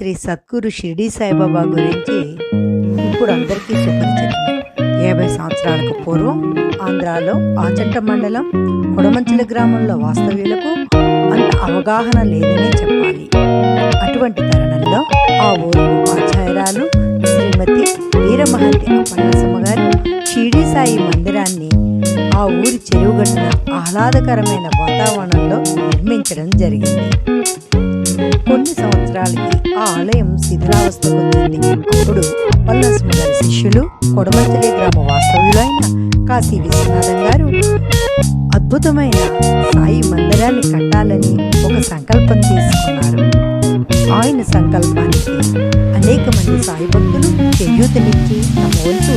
శ్రీ సద్గురు షిరిడీ సాయిబాబా గురించి ఇప్పుడు అందరికీ సుపరిచితమే యాభై సంవత్సరాలకు పూర్వం ఆంధ్రాలో ఆచంట మండలం కొడమంచిల గ్రామంలో వాస్తవ్యులకు అంత అవగాహన లేదనే చెప్పాలి. అటువంటి తరుణంలో ఆ ఊరి ఉపాధ్యాయురాలు శ్రీమతి వీరమహంతి అప్పన్నసమ్మ గారు షిరిడీ సాయి మందిరాన్ని ఆ ఊరి చెరువుగట్టున ఆహ్లాదకరమైన వాతావరణంలో నిర్మించడం జరిగింది. కొన్ని సంవత్సరాలకి ఆ ఆలయం శిథిలావస్థకు వచ్చింది అప్పుడు పల్లస్మ గారి శిష్యులు కొడమంచలి గ్రామ వాస్తవ్యులైన కాశీ విశ్వనాథం గారు అద్భుతమైన సాయి మందిరాన్ని కట్టాలని ఒక సంకల్పం తీసుకున్నారు. ఆయన సంకల్పానికి అనేక మంది సాయి భక్తులు చేయూతనిచ్చి తమ వంతు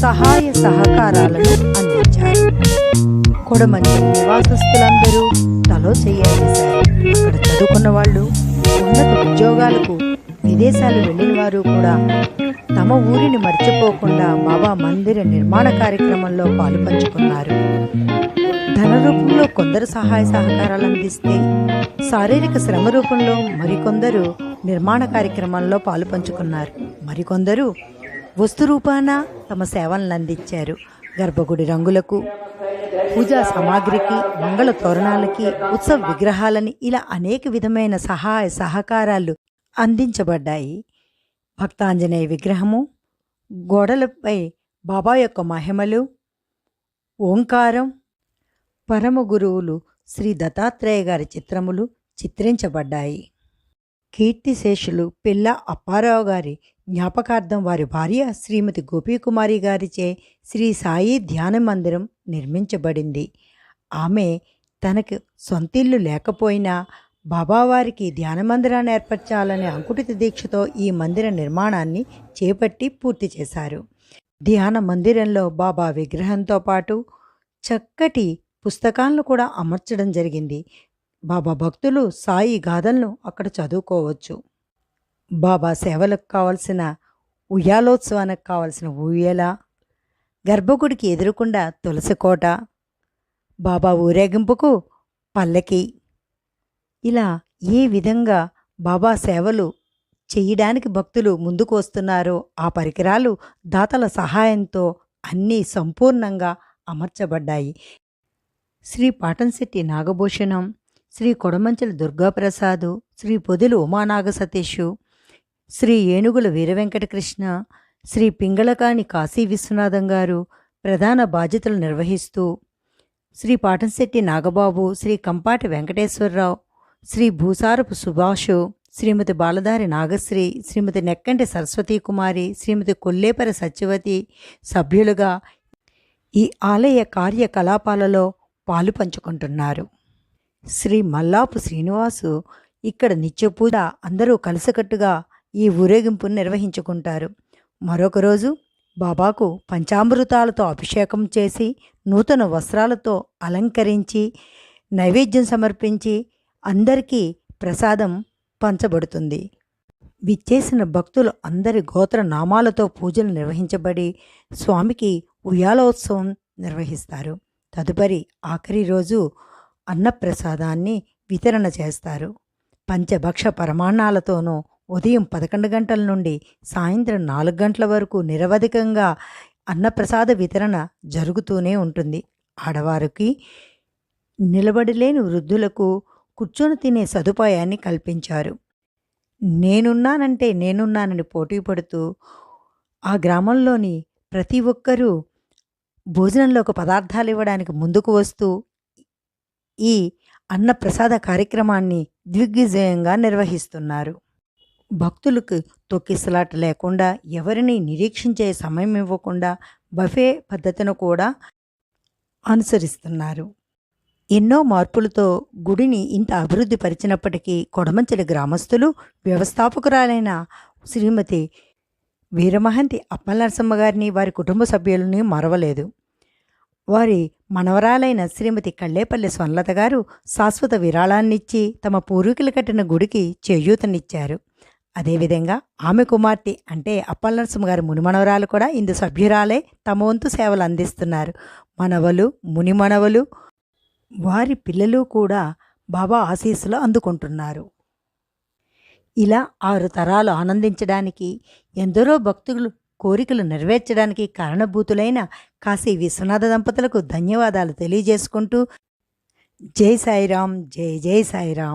సహాయ సహకారాలను అందించారు. కొడమంచి నివాసస్తులందరూ తలో చేయాలేశారు అక్కడ చదువుకున్న వాళ్ళు ఉన్నత ఉద్యోగాలకు విదేశాలు వెళ్ళిన వారు కూడా తమ ఊరిని మర్చిపోకుండా బాబా మందిర నిర్మాణ కార్యక్రమంలో పాలు పంచుకున్నారు. ధన రూపంలో కొందరు సహాయ సహకారాలు అందిస్తే శారీరక శ్రమ రూపంలో మరికొందరు నిర్మాణ కార్యక్రమాల్లో పాలు పంచుకున్నారు. మరికొందరు వస్తు రూపాన తమ సేవలను అందించారు. గర్భగుడి రంగులకు పూజా సామాగ్రికి మంగళ తోరణాలకి ఉత్సవ విగ్రహాలని ఇలా అనేక విధమైన సహాయ సహకారాలు అందించబడ్డాయి. భక్తాంజనేయ విగ్రహము గోడలపై బాబా యొక్క మహిమలు ఓంకారం పరమ గురువులు శ్రీ దత్తాత్రేయ గారి చిత్రములు చిత్రించబడ్డాయి. కీర్తిశేషులు పిల్ల అప్పారావు గారి జ్ఞాపకార్థం వారి భార్య శ్రీమతి గోపీకుమారి గారిచే శ్రీ సాయి ధ్యాన మందిరం నిర్మించబడింది. ఆమె తనకు సొంతిల్లు లేకపోయినా బాబావారికి ధ్యాన మందిరాన్ని ఏర్పరచాలనే అంకుటిత దీక్షతో ఈ మందిర నిర్మాణాన్ని చేపట్టి పూర్తి చేశారు. ధ్యాన మందిరంలో బాబా విగ్రహంతో పాటు చక్కటి పుస్తకాలను కూడా అమర్చడం జరిగింది. బాబా భక్తులు సాయి గాథలను అక్కడ చదువుకోవచ్చు. బాబా సేవలకు కావలసిన ఉయ్యాలోత్సవానికి కావలసిన ఊయల గర్భగుడికి ఎదురుకుండా తులసికోట బాబా ఊరేగింపుకు పల్లకి. ఇలా ఏ విధంగా బాబా సేవలు చేయడానికి భక్తులు ముందుకు వస్తున్నారో ఆ పరికరాలు దాతల సహాయంతో అన్నీ సంపూర్ణంగా అమర్చబడ్డాయి. శ్రీ పాటన్శెట్టి నాగభూషణం శ్రీ కొడమంచల దుర్గాప్రసాదు శ్రీ పొదిలు ఉమానాగ సతీషు శ్రీ ఏనుగుల వీరవెంకటకృష్ణ శ్రీ పింగళకాని కాశీ విశ్వనాథం గారు ప్రధాన బాధ్యతలు నిర్వహిస్తూ శ్రీ పాటంశెట్టి నాగబాబు శ్రీ కంపాటి వెంకటేశ్వరరావు శ్రీ భూసారపు సుభాషు శ్రీమతి బాలధారి నాగశ్రీ శ్రీమతి నెక్కంటి సరస్వతీ కుమారి శ్రీమతి కొల్లేపర సత్యవతి సభ్యులుగా ఈ ఆలయ కార్యకలాపాలలో పాలు పంచుకుంటున్నారు. శ్రీ మల్లాపు శ్రీనివాసు ఇక్కడ నిత్యపూజ అందరూ కలిసికట్టుగా ఈ ఊరేగింపును నిర్వహించుకుంటారు. మరొక రోజు బాబాకు పంచామృతాలతో అభిషేకం చేసి నూతన వస్త్రాలతో అలంకరించి నైవేద్యం సమర్పించి అందరికీ ప్రసాదం పంచబడుతుంది. విచ్చేసిన భక్తులు అందరి గోత్ర నామాలతో పూజలు నిర్వహించబడి స్వామికి ఉయ్యాలోత్సవం నిర్వహిస్తారు. తదుపరి ఆఖరి రోజు అన్నప్రసాదాన్ని వితరణ చేస్తారు. పంచభక్ష పరమాణాలతోనూ ఉదయం పదకొండు గంటల నుండి సాయంత్రం నాలుగు గంటల వరకు నిరవధికంగా అన్నప్రసాద వితరణ జరుగుతూనే ఉంటుంది. ఆడవారికి నిలబడిలేని వృద్ధులకు కూర్చొని తినే సదుపాయాన్ని కల్పించారు. నేనున్నానంటే నేనున్నానని పోటీ పడుతూ ఆ గ్రామంలోని ప్రతి ఒక్కరూ భోజనంలోకి పదార్థాలు ఇవ్వడానికి ముందుకు వస్తూ ఈ అన్నప్రసాద కార్యక్రమాన్ని దిగ్విజయంగా నిర్వహిస్తున్నారు. భక్తులకు తొక్కిసలాట లేకుండా ఎవరిని నిరీక్షించే సమయం ఇవ్వకుండా బఫే పద్ధతిని కూడా అనుసరిస్తున్నారు. ఎన్నో మార్పులతో గుడిని ఇంత అభివృద్ధి పరిచినప్పటికీ కొడమంచెలి గ్రామస్తులు వ్యవస్థాపకురాలైన శ్రీమతి వీరమహంతి అప్పలనరసమ్మ గారిని వారి కుటుంబ సభ్యులని మరవలేదు. వారి మనవరాలైన శ్రీమతి కళ్ళేపల్లి స్వర్లత గారు శాశ్వత విరాళాన్నిచ్చి తమ పూర్వీకులు కట్టిన గుడికి చేయూతనిచ్చారు. అదేవిధంగా ఆమె కుమార్తె అంటే అప్పలనరసింహ గారి మునిమనవరాలు కూడా ఇందు సభ్యురాలే తమ వంతు సేవలు అందిస్తున్నారు. మనవలు మునిమనవలు వారి పిల్లలు కూడా బాబా ఆశీస్సులు అందుకుంటున్నారు. ఇలా ఆరు తరాలు ఆనందించడానికి ఎందరో భక్తులు కోరికలు నెరవేర్చడానికి కారణభూతులైన కాశీ విశ్వనాథ దంపతులకు ధన్యవాదాలు తెలియజేసుకుంటూ జై సాయిరాం జై జై సాయిరాం